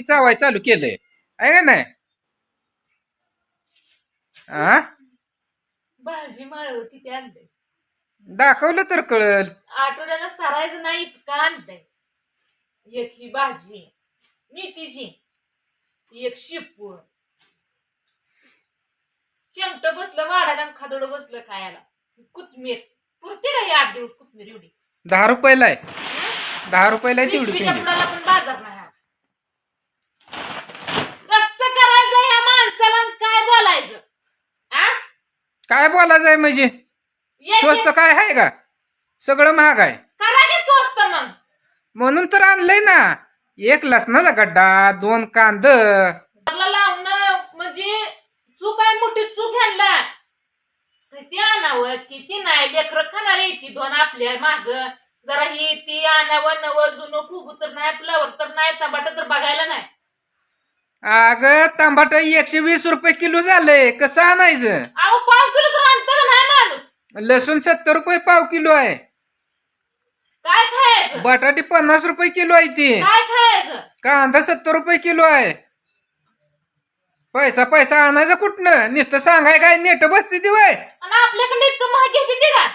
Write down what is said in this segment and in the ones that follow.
चावाय चालू केलंय. आहे का नाही? भाजी माळव किती आणलंय. दाखवलं तर कळल. आठवड्याला सरायचं नाही इतकं आणलंय. एक ही भाजी मेथीची एक शिपूळ चमट बसलं वाढायला खादोड बसलं खायला. कोथमीर पुरते का आठ दिवस कोथमीर एवढी? दहा रुपयाला आहे. दहा रुपयाला आहे तेवढी पिशवीच्या पेंडी. पुढाला पण बाजार नाही हा. कसं करायचं या माणसाला आणि काय बोलायचं आ? काय बोलायचं आहे म्हणजे? स्वस्त काय आहे का? सगळं महाग आहे. म्हणून तर आणलंय ना. एक लसणाचा गड्डा दोन कांद. म्हणजे चूक आहे मोठी चूक ह्यांना किती आणावं किती नाही. लेकर खाणार ती दोन आपल्या माग. जरा ही ती आणावं नवं जुनं फुगू तर नाही फ्लावर तर नाही टमाटर तर बघायला नाही. अग तांबाट एकशे वीस रुपये किलो झालंय. कसं आणायचं अहो पाव किलो तर आणतं का नाही माणूस लसूण सत्तर रुपये पाव किलो आहे. काय खायचं? बटाटे पन्नास रुपये किलो आहे ती. काय खायचं? कांदा सत्तर रुपये किलो आहे. पैसा पैसा आणायचा कुठनं? नुसतं सांगाय काय नेट बसते ती वय. आणि आपल्याकडे इतकं महाग घेते ते का?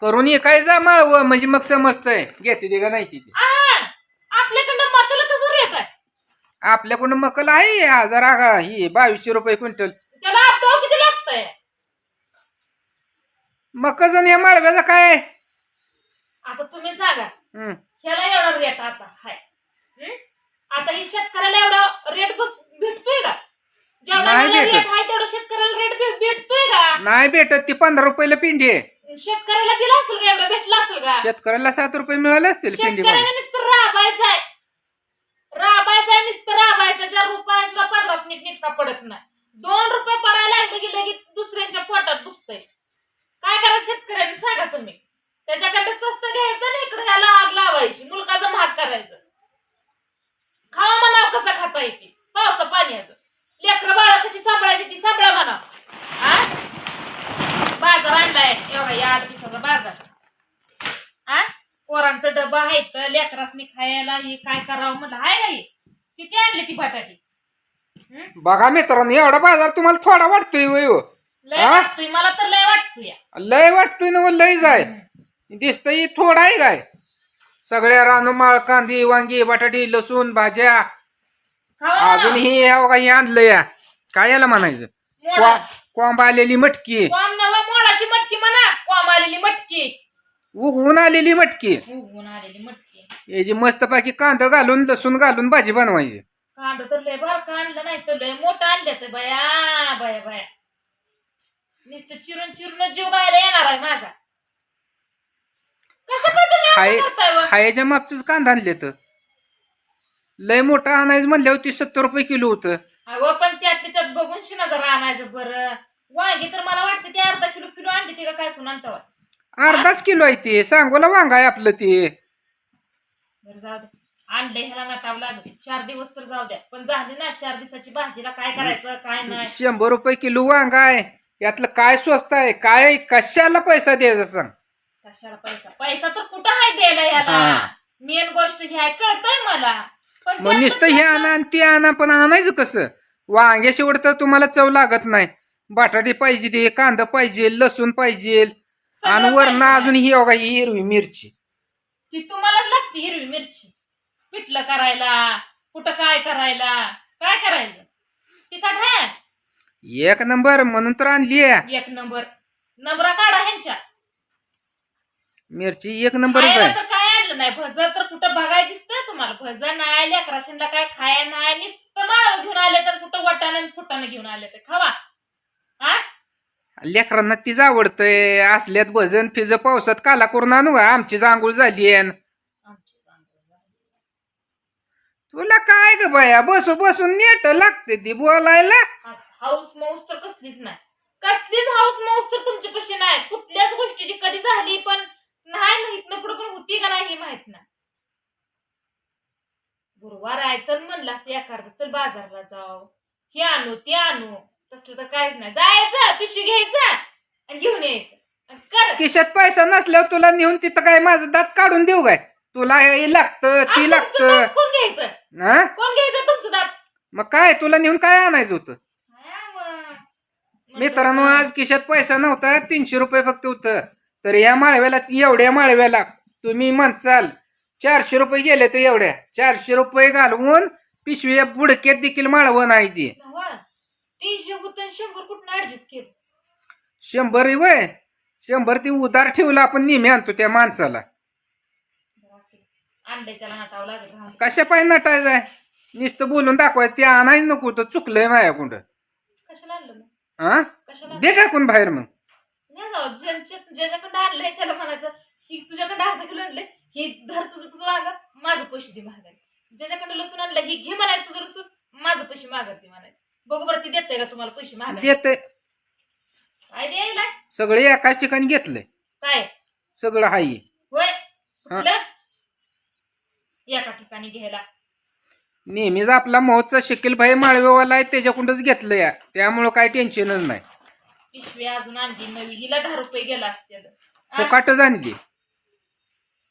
करून ये काय जा माळव म्हणजे मग समजतंय. घेते ते का नाही ती? आ, आपल्याकडं मताला कसं रेट आहे? आपल्याकडून मकल आहे हजार आगा ही बावीसशे रुपये क्विंटल. त्याला किती लागतंय? मकज आणि या माळव्याचा काय? आता तुम्ही सांगा. हं. ह्याला एवढा रेट आता हाय. हं? आता ही शेतकऱ्याला एवढा रेट बस भेटतोय का? जेवढा नाही भेटत. रेट आहे तेवढा शेतकऱ्याला रेट भेट- भेटतोय का? नाही भेटत. ती पंधरा रुपयाला पिंडी आहे. शेतकऱ्याला दिला असेल का एवढा? भेटला असेल का? शेतकऱ्याला सात रुपये मिळाले असतील पिंडी शेतकऱ्याने नुसतं राबायचं आहे. राबायचं आहे नुसतं राबायचं. त्याच्या रुपया सुद्धा पंधरात नीट नीटका पडत नाही. दोन रुपये पडायला लागले की लगेच दुसऱ्यांच्या पोटात शेतकऱ्यांनी सांगा तुम्ही. त्याच्याकडे स्वस्त घ्यायचं ना इकडे? ह्याला आग लावायची. मुलगाचं महाग करायचं. खावा म्हणा कसं खाता येते? पावसा पाण्याचं. लेकर बाळ कशी सांभाळायची ती सांभाळा म्हणा. बाजार आणलाय. एवढा या आठ दिवसाचा बाजार. आ? पोरांचा डबा आहे तर लेकरासनी खायला हे काय करावं म्हणलं हाय ना हे? किती आणली ती बटाटी? बघा मित्रांनो एवढा बाजार तुम्हाला थोडा वाटतोय वय हो. लय हा? वाटतोय मला तर लय वाटतोय. लय वाटतोय ना लय जाय. दिसतंय थोडा आहे काय? सगळ्या रानमाळ कांदी वांगी बटाटी लसूण भाज्या. खावा अजून म्हणा. ही हो का? ही या. काय याला म्हणायचं? मोडा. क्वा- कोंब आलेली मटकी. कोंब नवा मोडाची मटकी म्हणा. कोंब आलेली मटकी. उगवून आलेली मटकी. उगवून आलेली मटकी. याची मस्तपैकी कांदा घालून लसूण घालून भाजी बनवायची. कांदा तर लय बारका आणलं नाही तर लय मोठं आणलं तर बया बया बया नुसतं चिरून जीव गायला येणार आहे माझा. कसं काय तुम्ही खाय असं करताय व? खायच्या मागचंच कांदा आणले तर लय मोठा आणायचं म्हणल्यावर ती सत्तर रुपये किलो होतं. पण त्यातली त्यात बघून शिना जरा आणायचं बरं. वांगी तर मला वाटतं ते अर्धा किलो किलो आणली ते का काय कोण आणतो अर्धाच किलो आहे ते. सांगोला वांगा आहे आपलं ते. बरं जाऊ दे. आणले ह्याला नटावं लागेल. चार दिवस तर जाऊ द्या. पण झाली ना चार दिवसाची भाजीला काय करायचं काय नाही? शंभर रुपये किलो वांगा आहे. यातलं काय स्वस्त आहे? काय कशाला पैसा द्यायचा सांग? कशाला पैसा? पैसा तर कुठं आहे द्यायला ह्याला हा. मेन गोष्ट घ्याय कळतंय मला. पण मग त्यात नुसतं तर हे आणा आणि ते आणा पण आणायचं कसं? वांग्याशिवड तर तुम्हाला चव लागत नाही. बटाटे पाहिजे ते कांदा पाहिजे लसूण पाहिजे. सगळं आणि वरण पाहिजे. अजून ही बघा ही हिरवी मिरची. ती तुम्हालाच लागते हिरवी मिरची. पिठलं करायला कुठं काय करायला काय करायचं? एक नंबर म्हणून तर आणली. एक नंबर. नंबरा काढा ह्यांच्या. मिरची एक नंबरच खायला आहे. तर काय आणलं नाही. भज तर कुठं बघायला दिसतंय तुम्हाला. भज नाही लेकराशीला काय खाया नाही नुसतं माळ घेऊन आले तर कुठं वटानं आणि फुटानं घेऊन आले तर. खावा. हा? लेकरांना तीच आवडतंय. असल्यात भजन फिज पावसात काला करून आणू का आमची आंघोळ झाली आहे आमची चांगलं झालं. तुला काय ग बाया बसू बसून नेट लागते ती बोलायला. हाऊस माऊस तर कसलीच नाही. कसलीच हाऊस माऊस तर तुमची कशी नाही? कुठल्याच गोष्टीची कधी झाली पण नाही माहीत ना पुढे पण होती का नाही हे माहीत नाही. गुरुवार आहे चल म्हणलं असतं एखादं. चल बाजारला जाऊ. हे आणू ते आणू. तसलं तर काहीच नाही. जायचं पिशवी घ्यायचं आणि घेऊन यायचं. आणि कर खिशात पैसा नसल्यावर तुला नेऊन तिथं काय माझं दात काढून देऊ काय? तुला हे लागतं ती आणि तुमचं लागतं. दात कोण घ्यायचं हा? कोण घ्यायचं तुमचं दात? मग काय तुला नेऊन काय आणायचं होतं? हा, मग. मित्रांनो आज खिशात पैसा नव्हता तीनशे रुपये फक्त होतं. तर या माळव्याला एवढ्या माळव्याला तुम्ही म्हणचाल चारशे रुपये गेले तर एवढ्या. चारशे रुपये घालवून पिशवी बुडक्यात देखील माळवं नाही ती. नव्ह. तीनशे शंभर कुठं ऍडजस्ट केलं? शंभर वय. शंभर ती उधार ठेवला आपण नेहमी आणतो त्या माणसाला. त्याला. कशा पाय नटायचं आहे नुसतं बोलून दाखवायचं ते आणायच नको तर चुकलंय माया कुठं. कशाला आणलं मग? हा कशाला दे का कोण बाहेर मग. नाही जाऊ ज्यांच्या ज्याच्याकडे आणलंय त्याला म्हणायचं तुझ्याकडे अर्धा किलो आणलंय हे धर तुझं तुझं माझं पैसे दे मागायला ज्याच्याकडे लसूण आणलं हे घे म्हणायचं तुझं लसूण माझं पैसे मागत दे म्हणायचं. बघू बरं ती देते का तुम्हाला पैसे मागायला देत काय द्यायला? सगळे एकाच ठिकाणी घेतलंय. काय? सगळं होय. कुठलं? एका ठिकाणी घ्यायला. नेहमीच आपला मोहचा शकील भाई माळवेवाला आहे त्याच्याकडूनच घेतलं या. त्यामुळं काय टेन्शनच नाही. पिशवी अजून आणली नवी. हिला दहा रुपये गेला असते फुकाटच आणली.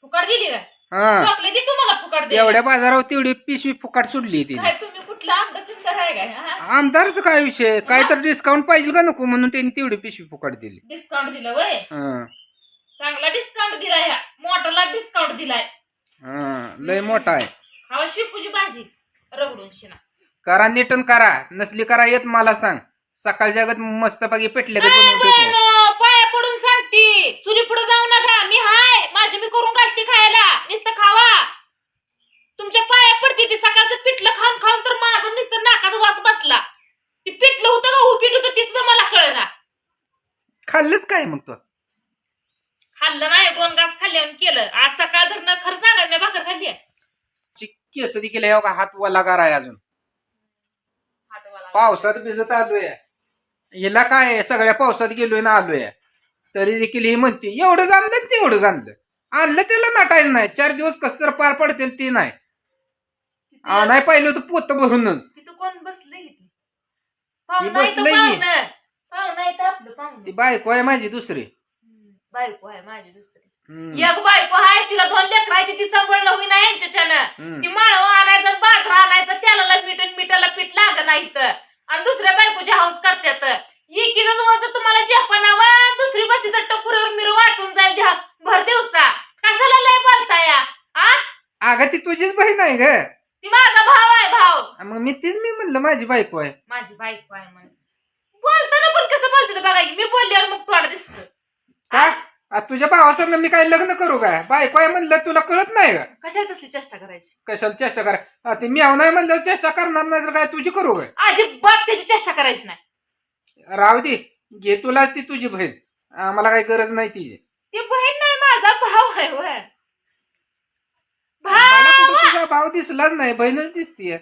फुकाट दिली काय? हा. चॉकलेट तुम्हाला फुकाट दे एवढ्या बाजारावर तेवढी पिशवी फुकाट सोडली तिने. काय तुम्ही कुठला आमदार फिमदार आहे काय? हा? आमदारच काय विषय? काय तर डिस्काउंट पाहिजे का नको म्हणून त्यांनी तेवढी पिशवी फुकाट दिली. डिस्काउंट दिलं वय. हा. चांगला डिस्काउंट दिलाय ह्या. मोठाला डिस्काउंट दिलाय. लय मोठा आहे. खावा शिपूची भाजी रगडून शिना. करा नीटन करा. नसली करा येत मला सांग. सकाळ जगात मस्तपैकी पेटले काय पाया पडून सांगते. चुली पुढे जाऊ नका. मी हाय. माझी मी करून घालते खायला. नुसतं खावा. तुमच्या पाया पडते ते सकाळचं पिठलं खाऊन खाऊन तर माझं नुसतं नाकात वास बसला. ते पिठलं होतं का? उपीट होतं ते सुद्धा मला कळना. खाल्लंच काय मग तो? खाल्लं नाही दोन घास खाल्ल्यावर केलं. आज सकाळ धरणं खरं सांगायचं मी भाकर खाल्ली आहे. केस देखील हे बघा हात वला कराय अजून. हातवाला. पावसात भिजत आलोय. हिला काय आहे, सगळ्या पावसात गेलोय ना आलोय. तरी देखील ही म्हणते एवढं जाणलं तेवढं जाणलं. आणलं त्याला नाटायचं नाही. चार दिवस कस तर पार पडतील ते नाही. आ, नाही पाहिलं होतं पोत भरूनच. तिथं कोण बसलंय इथे पाहुणं आहे तर बसलंय की. पाहुणं. पाहुणं आहे तर आपलं पाहुणं. ती बायको आहे माझी दुसरी. बायको आहे माझी दुसरी. हम्म. एक बायको आहे तिला दोन लेकर आहे ती सांभाळलं होईना यांच्याच्यानं. हम्म. ती माळव आणायचं बाजरा आणायचं त्याला मीठ आणि मिठाला पीठ लाग नाही तर आणि दुसऱ्या बायकोची हाऊस करतात एकीच वज तुम्हाला जपानावं दुसरी बसी तर टकुरीवर मिरू वाटून जाईल द्या भर दिवसा. कशाला लय बोलताय? आ? अगं ती तुझीच बहीण आहे ग. ती माझा भाव आहे भाव. मग मी तीच मी म्हणलं माझी बायको आहे. माझी बायको आहे म्हणून बोलताना पण कसं बोलते ते बघा. मी बोलल्यावर मग तोड दिसत. आ, तुझ्या भावासंग मी काय लग्न करू काय? बायको आहे म्हणलं तुला कळत नाही का? कशाला तसली चेष्टा करायची? कशाला चेष्टा करा आ, ते मी नाही म्हणलं चेष्टा करणार नाही तर काय तुझी करू काय? अजिबात त्याची चेष्टा करायची नाही. राहू दे घे तुलाच ती तुझी बहीण. आम्हाला काही गरज नाही तिची. ती बहीण नाही माझा भाव आहे होय. मला कुठं भाव! तुझा भाव दिसलाच नाही बहीणच दिसतीये.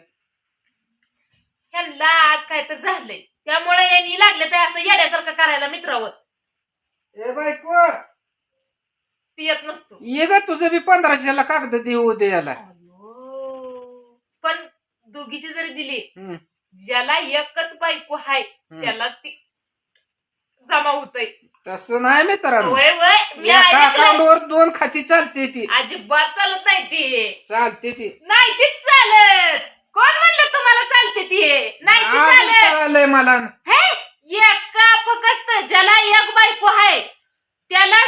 ह्यांना आज काय तर झालंय. त्यामुळे यांनी लागले तर असं येड्यासारखं करायला मित्रावर. बायको ती येत नसतो. ये ग तुझं बी पंधराशेला कागद देऊ दे याला. अयो. पण दोघीची जरी दिली हम्म, ज्याला एकच बायको हम्म. त्याला ती जमा होतय. तसं नाही मित्रांनो. वय वय मी एका ऐकलंय. अकाउंटवर दोन खाती चालते ती. अजिबात चालत नाही ते. चालते ती. नाही तीच चालत. कोण म्हणलं तुम्हाला चालते ती? नाही ती आजच चालत. कळालंय मला. हे एका ज्याला एक बायको आहे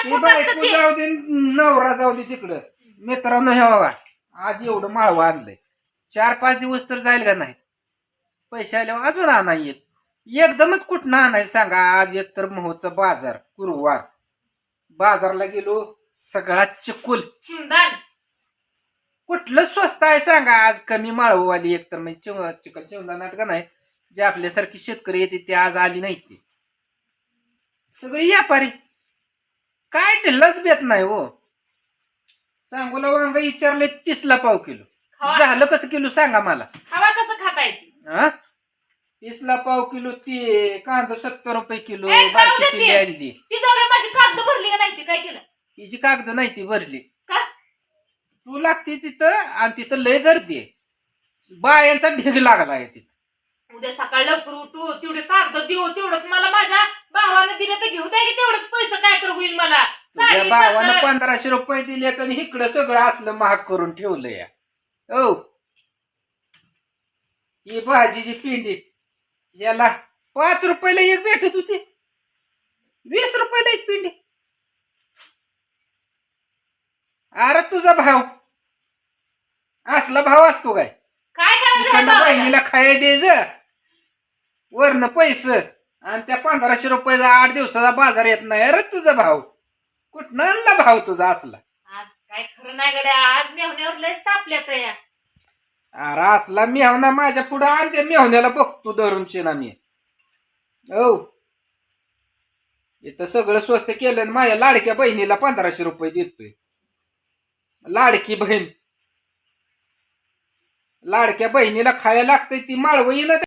ती बायको ती जाऊ दे नवरा जाऊ दे तिकडं. मित्रांनो हे बघा आज एवढं माळवं आणलंय. चार पाच दिवस तर जाईल का नाही? पैसे आल्यावर अजून आणा येत एकदमच कुठनं आणायचं सांगा आज एक तर मोहचा बाजार गुरुवार. बाजारला गेलो सगळा चिकुल. शिंदान कुठलं स्वस्त आहे सांगा आज कमी माळववाली एक तर. म्हणजे चिकन चिवदानात का नाही? जे आपल्यासारखी शेतकरी येते ते आज आली नाही ती. सगळी व्यापारी काय ढिल्लाच बेत नाही हो. सांगोला वांग विचारले तीसला पाव किलो. झालं कसं किलो सांगा मला. खावा कसं खाता येते? हा? तीसला पाव किलो ते कांदा सत्तर रुपये किलो ए, जाऊ बारकी दे पिल्ली ती. आणली. ती जाऊ माझी कागद भरली का नाही ती? काय केलं? हिची कागद नाही ती भरली. का? तू लागते तिथं आणि तिथं लय गर्दी आहे. बायांचा ढेग लागला आहे तिथं. उद्या सकाळ लवकर उठू तेवढे कागद देऊ तेवढंच मला माझ्या भावानं दिलं तर घेऊ द्या की तेवढंच पैसे काय तर होईल मला. तुझ्या साडी, भावानं. पंधराशे रुपये दिले आणि इकडं सगळं असलं महाग करून ठेवलं या हो ही भाजीची पिंडी याला पाच रुपयाला एक भेटत होती. वीस रुपयाला एक पिंडी. अरे तुझा भाव. असला भाव असतो काय? काय करायचं भावाला? बहिणीला खाया द्यायचं वरनं पैसे. आणि त्या पंधराशे रुपयाचा आठ दिवसाचा बाजार येत नाही. अरे तुझा भाव कुठनं आणला भाव तुझा असला? आज काय खरं नाही गड्या. आज मेहण्यावर लयच तापल्यात या अरे असला मेहना माझ्या पुढं आण त्या मेहण्याला बघतो धरून शिना मी. हो इथं सगळं स्वस्त केलं आणि माझ्या लाडक्या बहिणीला पंधराशे रुपये देतोय. लाडकी बहीण. लाडक्या बहिणीला खायला लागतंय ती माळवं येईन